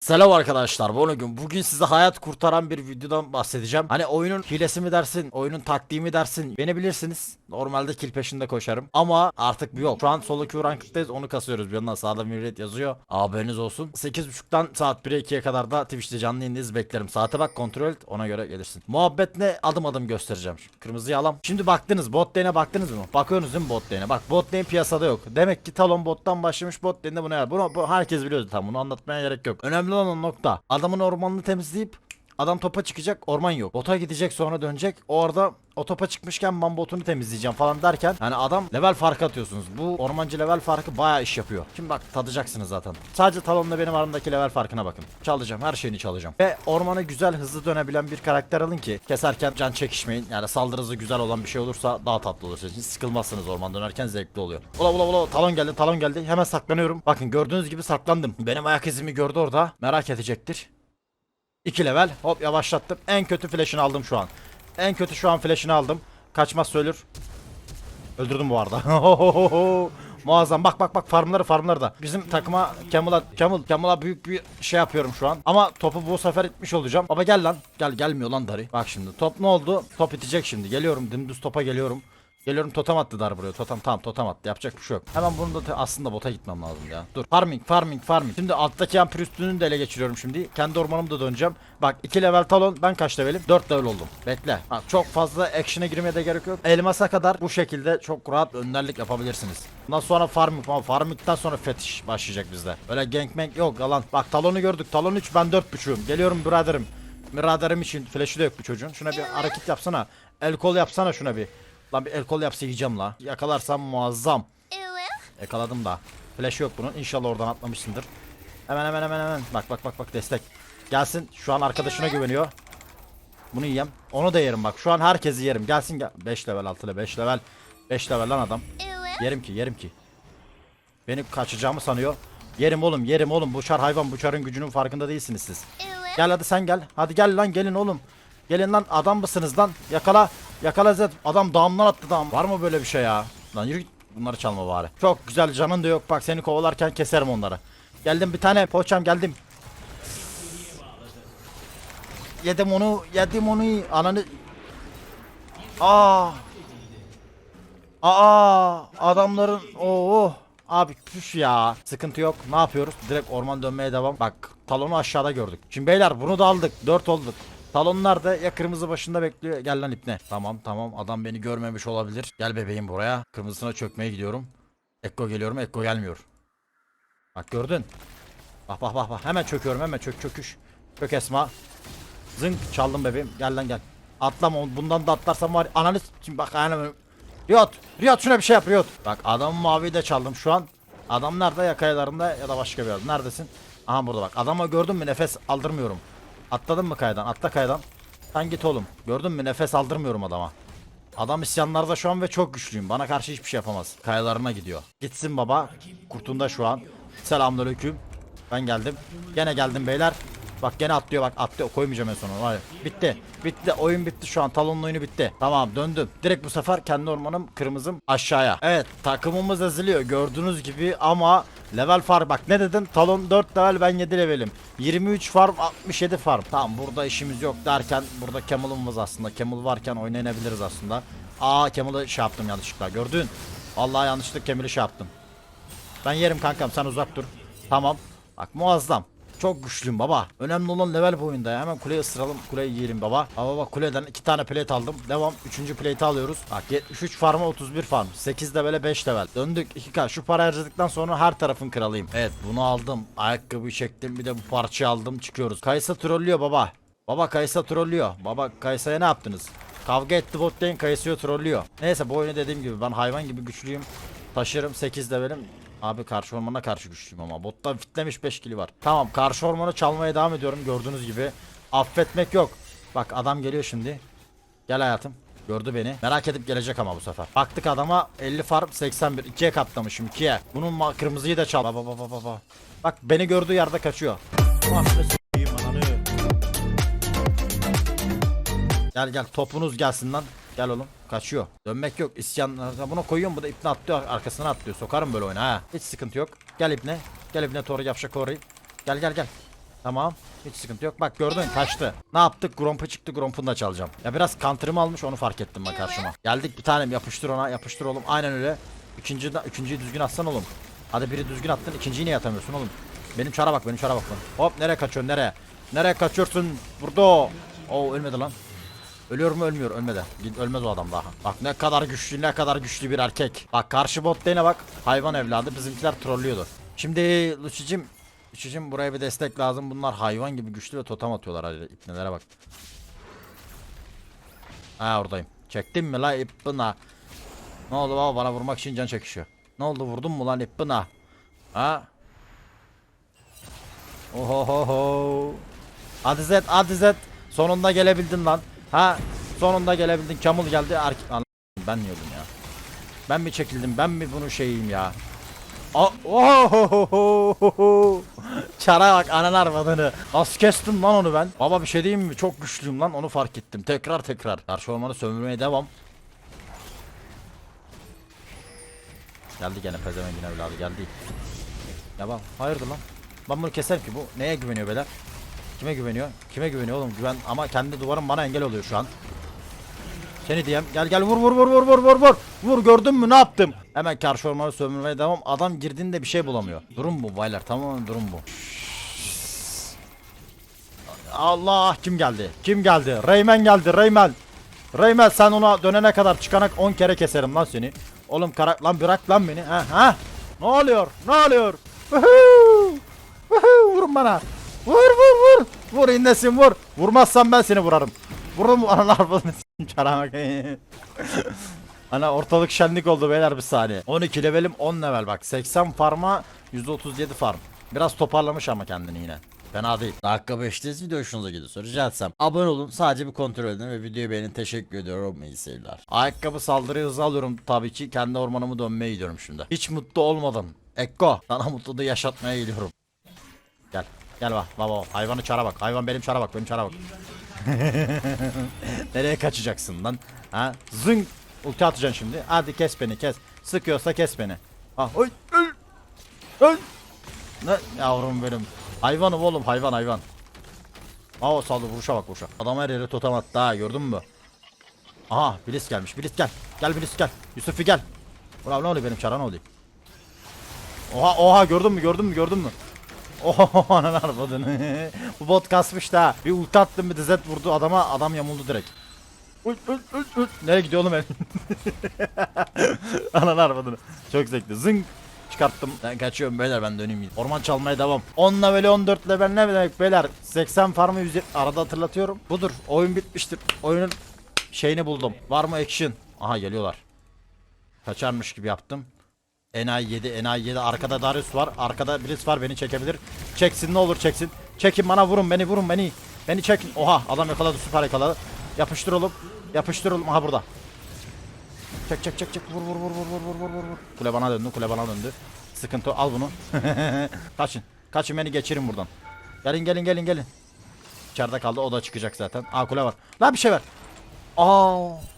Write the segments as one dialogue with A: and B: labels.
A: Selam arkadaşlar bugün bugün size hayat kurtaran bir videodan bahsedeceğim. Hani oyunun hilesi mi dersin, oyunun taktiği mi dersin beni bilirsiniz. Normalde kill peşinde koşarım ama artık bu yok. Şu an solo queue ranked'dayız onu kasıyoruz bir yandan sağda millet yazıyor. Haberiniz olsun. 8.30'dan saat 1'e 2'ye kadar da Twitch'te canlı yayındayız beklerim. Saate bak kontrol et ona göre gelirsin. Muhabbet ne adım adım göstereceğim. Şu Kırmızıyı alam. Şimdi baktınız bot lane'e baktınız mı? Bakıyorsunuz değil mi bot lane'e? Bak bot lane piyasada yok. Demek ki Talon bottan başlamış bot lane'de bu ne? Bunu, bu herkes biliyordu tam bunu anlatmaya gerek yok. Önemli olan nokta. Adamın ormanını temizleyip Adam topa çıkacak orman yok. Bota gidecek sonra dönecek. O arada o topa çıkmışken ben temizleyeceğim falan derken yani adam level farkı atıyorsunuz. Bu ormancı level farkı bayağı iş yapıyor. Şimdi bak tadacaksınız zaten. Sadece talonla benim aramdaki level farkına bakın. Çalacağım her şeyini çalacağım. Ve ormana güzel hızlı dönebilen bir karakter alın ki keserken can çekişmeyin. Yani saldırı hızı güzel olan bir şey olursa daha tatlı olur. Hiç sıkılmazsınız orman dönerken zevkli oluyor. Ula ula ula talon geldi talon geldi. Hemen saklanıyorum. Bakın gördüğünüz gibi saklandım. Benim ayak izimi gördü orada. Merak edecektir. 2 level. Hop yavaşlattım. En kötü flash'ını aldım şu an. En kötü şu an flash'ını aldım. Kaçmaz söylür. Öldürdüm bu arada. Muazzam. Bak bak bak farmları farmları da. Bizim takıma Camel'a Camel Camel'a büyük bir şey yapıyorum şu an. Ama topu bu sefer itmiş olacağım. Baba gel lan. Gel gelmiyor lan Dari. Bak şimdi top ne oldu? Top itecek şimdi. Geliyorum dümdüz topa geliyorum. Geliyorum totem attı dar buraya. Totem tamam totem attı. Yapacak bir şey yok. Hemen bunu da aslında bota gitmem lazım ya. Dur. Farming farming farming. Şimdi alttaki ampir üstünü de ele geçiriyorum şimdi. Kendi ormanımı da döneceğim. Bak 2 level talon. Ben kaç levelim? 4 level oldum. Bekle. Bak çok fazla action'a girmeye de gerek yok. Elmasa kadar bu şekilde çok rahat önderlik yapabilirsiniz. Bundan sonra farming ama farming'den sonra fetiş başlayacak bizde. Öyle gangbang yok yalan. Bak talonu gördük. Talon 3 ben 4.5'um. Geliyorum biraderim. Biraderim için flash'ı da yok bu çocuğun. Şuna bir hareket yapsana. El kol yapsana şuna bir. Lan bir el kol yapsa yiyeceğim la. Yakalarsam muazzam. Yakaladım da. Flash yok bunun. İnşallah oradan atlamışsındır. Hemen hemen hemen hemen. Bak bak bak bak destek. Gelsin. Şu an arkadaşına güveniyor. Bunu yiyem. Onu da yerim bak. Şu an herkesi yerim. Gelsin gel. 5 level 6 level 5 level. 5 level lan adam. Yerim ki yerim ki. Beni kaçacağımı sanıyor. Yerim oğlum yerim oğlum. Bu çar hayvan bu çarın gücünün farkında değilsiniz siz. Gel hadi sen gel. Hadi gel lan gelin oğlum. Gelin lan adam mısınız lan? Yakala. Yakala Zed. Adam dağımdan attı dağım. Var mı böyle bir şey ya? Lan yürü. Bunları çalma bari. Çok güzel canın da yok. Bak seni kovalarken keserim onları. Geldim bir tane. Poğaçam geldim. Yedim onu. Yedim onu. Ananı. Aa. Aa. Adamların. Oo. Abi püf ya. Sıkıntı yok. Ne yapıyoruz? Direkt orman dönmeye devam. Bak talonu aşağıda gördük. Şimdi beyler bunu da aldık. 4 olduk. Talonlar da ya kırmızı başında bekliyor. Gel lan ipne. Tamam tamam adam beni görmemiş olabilir. Gel bebeğim buraya. Kırmızısına çökmeye gidiyorum. Ekko geliyorum. Ekko gelmiyor. Bak gördün. Bak bak bak bak. Hemen çöküyorum. Hemen çök çöküş. Çök Esma. Zınk çaldım bebeğim. Gel lan gel. Atlama bundan da atlarsam var. Ananı şimdi bak aynen Riyot. Riyot şuna bir şey yap Riyot. Bak adamın maviyi de çaldım şu an. Adam nerede ya kayalarında ya da başka bir yerde. Neredesin? Aha burada bak. Adama gördün mü nefes aldırmıyorum. Atladın mı kayadan? Atla kayadan. Sen git oğlum. Gördün mü nefes aldırmıyorum adama. Adam isyanlarda şu an ve çok güçlüyüm. Bana karşı hiçbir şey yapamaz. Kayalarına gidiyor. Gitsin baba. Kurtunda şu an. Selamünaleyküm. Ben geldim. Gene geldim beyler. Bak gene atlıyor bak atlıyor. Koymayacağım en. Var ya. Bitti. Bitti. Oyun bitti şu an. Talonun oyunu bitti. Tamam döndüm. Direkt bu sefer kendi ormanım kırmızım aşağıya. Evet takımımız eziliyor. Gördüğünüz gibi ama level farm. Bak ne dedim? Talon 4 level ben 7 levelim. 23 farm 67 farm. Tamam burada işimiz yok derken burada Camel'ımız aslında. Camel varken oynayabiliriz aslında. Aa Camel'ı şey yaptım yanlışlıkla. Gördün? Vallahi yanlışlıkla Camel'i şey yaptım. Ben yerim kankam sen uzak dur. Tamam. Bak muazzam. Çok güçlüyüm baba. Önemli olan level bu oyunda ya. Hemen kuleyi ısıralım. Kuleyi yiyelim baba. Baba bak kuleden iki tane plate aldım. Devam. Üçüncü plate'i alıyoruz. Bak 73 farma 31 farm. 8 levele 5 level. Döndük 2k. Şu para harcadıktan sonra her tarafın kralıyım. Evet bunu aldım. Ayakkabıyı çektim. Bir de bu parçayı aldım. Çıkıyoruz. Kaysa trollüyor baba. Baba Kaysa trollüyor. Baba Kaysa'ya ne yaptınız? Kavga etti bot lane Kayısı'yı trollüyor. Neyse bu oyunu dediğim gibi ben hayvan gibi güçlüyüm. Taşırım 8 levelim. Abi karşı ormana karşı güçlüyüm ama. Botta fitlemiş 5 kili var. Tamam karşı ormanı çalmaya devam ediyorum gördüğünüz gibi. Affetmek yok. Bak adam geliyor şimdi. Gel hayatım. Gördü beni. Merak edip gelecek ama bu sefer. Baktık adama 50 farm 81. 2'ye katlamışım 2'ye. Bunun kırmızıyı da çal. Baba baba baba. Bak beni gördüğü yerde kaçıyor. Gel gel topunuz gelsin lan. Gel oğlum. Kaçıyor. Dönmek yok. İsyan Ya buna koyuyorum bu da ipne atlıyor arkasına atlıyor. Sokarım böyle oyuna ha. Hiç sıkıntı yok. Gel ipne. Gel ipne toru yapşak orayı. Gel gel gel. Tamam. Hiç sıkıntı yok. Bak gördün kaçtı. Ne yaptık? Gromp'a çıktı. Gromp'unu da çalacağım. Ya biraz counter'ımı almış onu fark ettim ben karşıma. Geldik bir tanem yapıştır ona yapıştır oğlum. Aynen öyle. Üçüncü, üçüncüyü düzgün atsan oğlum. Hadi biri düzgün attın. ikinciyi niye atamıyorsun oğlum? Benim çara bak benim çara bak. Hop nereye kaçıyorsun nereye? Nereye kaçıyorsun? Burada. Oo ölmedi lan. Ölüyor mu ölmüyor ölmedi. Gid- Ölmez o adam daha. Bak ne kadar güçlü ne kadar güçlü bir erkek. Bak karşı bot lane'e bak. Hayvan evladı bizimkiler trollüyordu. Şimdi Luci'cim Luci'cim buraya bir destek lazım. Bunlar hayvan gibi güçlü ve totem atıyorlar hadi ipnelere bak. Ha oradayım. Çektin mi la ipına? Ne oldu baba bana vurmak için can çekişiyor. Ne oldu vurdun mu lan ipına? Ha? Ohohoho. Hadi Zed hadi Zed. Sonunda gelebildin lan. Ha? Sonunda gelebildin. Camel geldi. Lan ben öldüm ya? Ben mi çekildim? Ben mi bunu şeyim ya? A- Ohohoho. Çara bak ananı arvadını. Az kestim lan onu ben. Baba bir şey diyeyim mi? Çok güçlüyüm lan onu fark ettim. Tekrar tekrar. Karşı ormanı sömürmeye devam. Geldi gene pezevengin evladı geldi. Ya hayırdır lan? Ben bunu keserim ki bu neye güveniyor beyler? Kime güveniyor? Kime güveniyor oğlum? Güven ama kendi duvarım bana engel oluyor şu an. Seni diyem. Gel gel vur vur vur vur vur vur vur. Vur gördün mü ne yaptım? Hemen karşı ormanı sömürmeye devam. Adam girdiğinde bir şey bulamıyor. Durum bu baylar tamamen durum bu. Allah kim geldi? Kim geldi? Reymen geldi Reymen. Reymen sen ona dönene kadar çıkanak 10 kere keserim lan seni. Oğlum karak lan bırak lan beni. Ha ha. Ne oluyor? Ne oluyor? Vuhuu! Vuhuu! Vurun bana. Vur vur vur. Vur. Vurmazsan ben seni vurarım. Vururum analar bunu çaramak. Ana ortalık şenlik oldu beyler bir saniye. 12 levelim 10 level bak. 80 farma 137 farm. Biraz toparlamış ama kendini yine. Fena değil. Dakika 5'teyiz video hoşunuza gidiyorsa rica etsem. Abone olun sadece bir kontrol edin ve videoyu beğenin teşekkür ediyorum iyi seyirler. Ayakkabı saldırı hızı alıyorum tabii ki kendi ormanımı dönmeye gidiyorum şimdi. Hiç mutlu olmadım. Ekko sana mutluluğu yaşatmaya gidiyorum. Gel. Gel bak baba hayvanı çara bak. Hayvan benim çara bak benim çara bak. Nereye kaçacaksın lan? Ha? Zing! Ulti atacaksın şimdi. Hadi kes beni kes. Sıkıyorsa kes beni. Ha, oy, öl, öl. Ne yavrum benim. Hayvanım oğlum hayvan hayvan. Aa saldı vuruşa bak vuruşa. Adam her yere totem attı ha gördün mü? Aha Bilis gelmiş. Bilis gel. Gel Bilis gel. Yusuf'i gel. Ulan ne oluyor benim çara ne oluyor? Oha oha gördün mü gördün mü gördün mü? Oho ananı arvadını. Bu bot kasmış da. Bir ulti attım bir de zed vurdu adama adam yamuldu direkt. Uy, uy, uy, uy. Nereye gidiyor oğlum ben? ananı arvadını. Çok zevkli. Zing. Çıkarttım. Ben kaçıyorum beyler ben döneyim. Orman çalmaya devam. 10 level 14 level ne demek beyler? 80 farmı 100 arada hatırlatıyorum. Budur. Oyun bitmiştir. Oyunun şeyini buldum. Var mı action? Aha geliyorlar. Kaçarmış gibi yaptım. Enayi 7, Enayi 7. Arkada Darius var. Arkada birisi var beni çekebilir. Çeksin ne olur çeksin. Çekin bana vurun beni vurun beni. Beni çekin. Oha adam yakaladı süper yakaladı. Yapıştır oğlum. Yapıştır oğlum. Aha burada. Çek çek çek çek. Vur vur vur vur vur vur vur vur. vur. Kule bana döndü. Kule bana döndü. Sıkıntı al bunu. Kaçın. Kaçın beni geçirin buradan. Gelin gelin gelin gelin. İçeride kaldı o da çıkacak zaten. Aa kule var. Lan bir şey ver. Aa.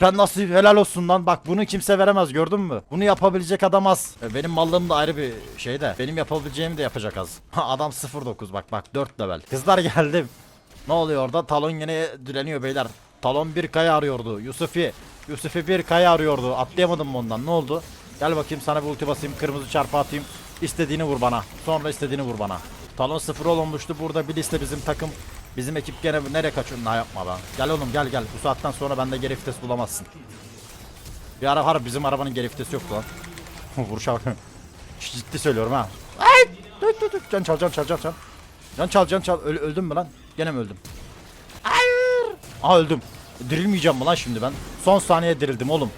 A: Ben nasıl helal olsun lan bak bunu kimse veremez gördün mü? Bunu yapabilecek adam az. E, Benim mallığım da ayrı bir şey de. Benim yapabileceğimi de yapacak az. adam 09 bak bak 4 level. Kızlar geldim. Ne oluyor orada? Talon yine direniyor beyler. Talon bir kaya arıyordu. Yusufi. Yusufi bir kaya arıyordu. Atlayamadım ondan? Ne oldu? Gel bakayım sana bir ulti basayım. Kırmızı çarpı atayım. İstediğini vur bana. Sonra istediğini vur bana. Talon 0 olmuştu. Burada Bilis'le bizim takım Bizim ekip gene nereye kaçıyor? Ne yapma lan. Gel oğlum gel gel. Bu saatten sonra bende geri vites bulamazsın. Bir ara harbi bizim arabanın geri vitesi yoktu lan. Vuruşa bak. Ciddi söylüyorum ha. Ay! Dur dur dur. Can çal can çal can çal. Can çal can çal. Öl, öldüm mü lan? Gene mi öldüm? Hayır. Aa öldüm. Dirilmeyeceğim mi lan şimdi ben? Son saniye dirildim oğlum.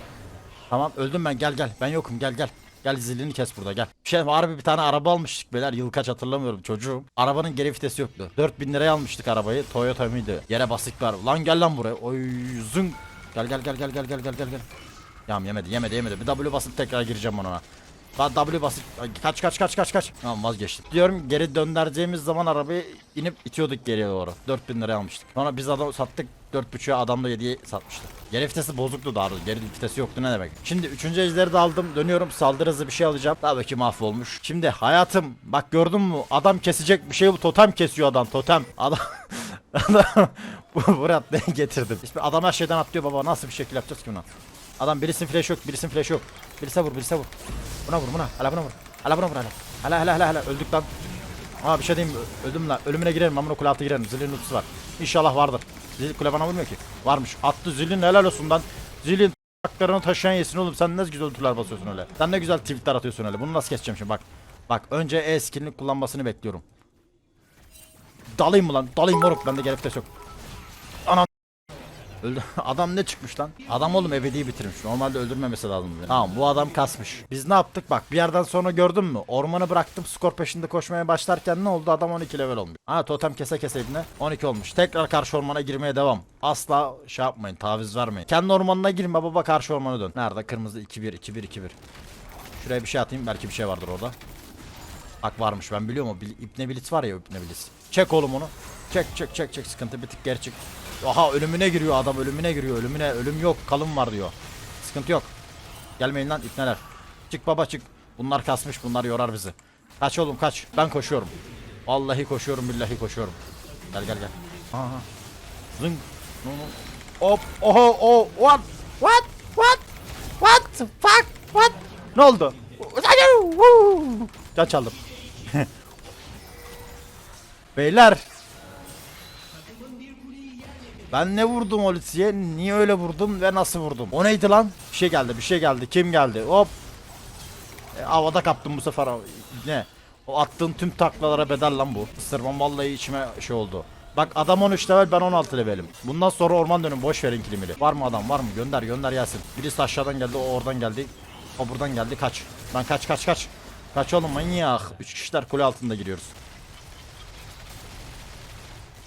A: Tamam öldüm ben gel gel. Ben yokum gel gel. Gel zilini kes burada gel. Bir şey harbi bir tane araba almıştık beyler. Yıl kaç hatırlamıyorum çocuğum. Arabanın geri vitesi yoktu. 4000 liraya almıştık arabayı. Toyota mıydı? Yere basık var. Lan gel lan buraya. Oy zın. Gel gel gel gel gel gel gel gel. Yam yemedi yemedi yemedi. Bir W basıp tekrar gireceğim ona. W basıp kaç kaç kaç kaç kaç. Tamam vazgeçtim. Diyorum geri döndüreceğimiz zaman arabayı inip itiyorduk geriye doğru. 4000 liraya almıştık. Sonra biz adam sattık 4.5'a adam da 7'ye satmıştı. Geri vitesi bozuktu daha doğrusu. Geri vitesi yoktu ne demek. Şimdi 3. ejderi de aldım. Dönüyorum saldırı hızı bir şey alacağım. Tabii ki mahvolmuş. Şimdi hayatım bak gördün mü? Adam kesecek bir şey bu totem kesiyor adam totem. Adam Adam bu buraya ne getirdim. İşte adam her şeyden atlıyor baba. Nasıl bir şekil yapacağız ki buna? Adam birisinin flash yok, birisinin flash yok. Birisi vur, birisi vur. Buna vur, buna. Hala buna vur. Hala buna vur hala. Hala hala hala hala. Öldük lan. Aa bir şey diyeyim? Öldüm lan. Ölümüne girerim. Amına kule altı girerim. Zilin ultisi var. İnşallah vardır. Zil kule bana vurmuyor ki. Varmış. Attı zilin helal olsun lan. Zilin haklarını taşıyan yesin oğlum. Sen ne güzel ultiler basıyorsun öyle. Sen ne güzel tweetler atıyorsun öyle. Bunu nasıl keseceğim şimdi bak. Bak önce E skillini kullanmasını bekliyorum. Dalayım mı lan? Dalayım moruk. Bende gerek yok. Ana Öldü. Adam ne çıkmış lan? Adam oğlum ebedi bitirmiş. Normalde öldürmemesi lazım. Tamam bu adam kasmış. Biz ne yaptık bak bir yerden sonra gördün mü? Ormanı bıraktım skor peşinde koşmaya başlarken ne oldu? Adam 12 level olmuş. Ha totem kese kese ibne 12 olmuş. Tekrar karşı ormana girmeye devam. Asla şey yapmayın taviz vermeyin. Kendi ormanına girin baba karşı ormana dön. Nerede? Kırmızı 2-1 2-1 2-1. Şuraya bir şey atayım belki bir şey vardır orada. Bak varmış ben biliyorum o bil- İbne Bilit var ya İbne Bilit. Çek oğlum onu. Çek çek çek çek sıkıntı bir tık geri çık. Aha ölümüne giriyor adam ölümüne giriyor ölümüne ölüm yok kalım var diyor. Sıkıntı yok. Gelmeyin lan ipneler. Çık baba çık. Bunlar kasmış bunlar yorar bizi. Kaç oğlum kaç. Ben koşuyorum. Vallahi koşuyorum billahi koşuyorum. Gel gel gel. Aha. Zıng. No, no. Hop. Oho oh. What? What? What? What? Fuck? What? Ne oldu? Can çaldım. Beyler. Ben ne vurdum o? Niye öyle vurdum ve nasıl vurdum? O neydi lan? Bir şey geldi, bir şey geldi. Kim geldi? Hop. E, havada kaptım bu sefer. Ne? O attığın tüm taklalara bedel lan bu. Isırmam vallahi içime şey oldu. Bak adam 13 level ben 16 levelim. Bundan sonra orman dönün boş verin kilimili. Var mı adam var mı? Gönder gönder gelsin. Birisi aşağıdan geldi o oradan geldi. O buradan geldi kaç. Lan kaç kaç kaç. Kaç oğlum manyak. 3 kişiler kule altında giriyoruz.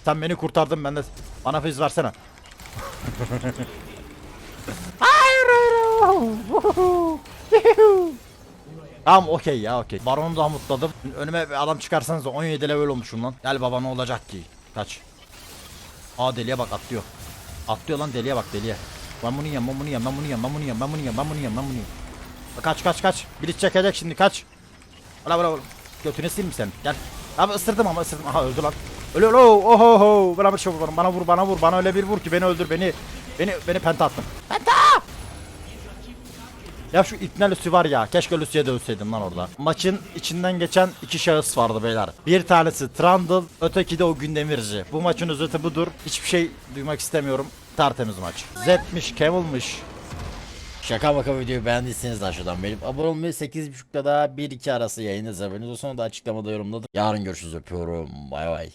A: Sen beni kurtardın ben de bana fiz versene. hayır hayır. tamam okey ya okey. Baronu da mutladım. Önüme bir adam çıkarsanız da 17 level olmuşum lan. Gel baba ne olacak ki? Kaç. Aa deliye bak atlıyor. Atlıyor lan deliye bak deliye. Ben bunu yiyeyim ben bunu yiyeyim ben bunu yiyeyim ben bunu yiyeyim ben bunu yiyeyim ben bunu yiyeyim ben bunu yiyeyim. Kaç kaç kaç. Biri çekecek şimdi kaç. Ala ala ala. Götüne sileyim mi sen? Gel. Abi ısırdım ama ısırdım. Aha öldü lan. Ölüyor oho oho oho. Bana bir şey vur bana vur bana vur bana öyle bir vur ki beni öldür beni. Beni beni penta attın. Penta! Ya şu ipne Lucy var ya keşke Lucy'ye de ölseydim lan orada. Maçın içinden geçen iki şahıs vardı beyler. Bir tanesi Trundle, öteki de o gündemirci. Bu maçın özeti budur. Hiçbir şey duymak istemiyorum. Tertemiz maç. Z'miş, Camel'mış. Şaka maka videoyu beğendiyseniz aşağıdan beğenip abone olmayı 8.30'da da 1-2 arası yayın haberiniz olsun. Da açıklamada yorumladım. Yarın görüşürüz öpüyorum. Bay bay.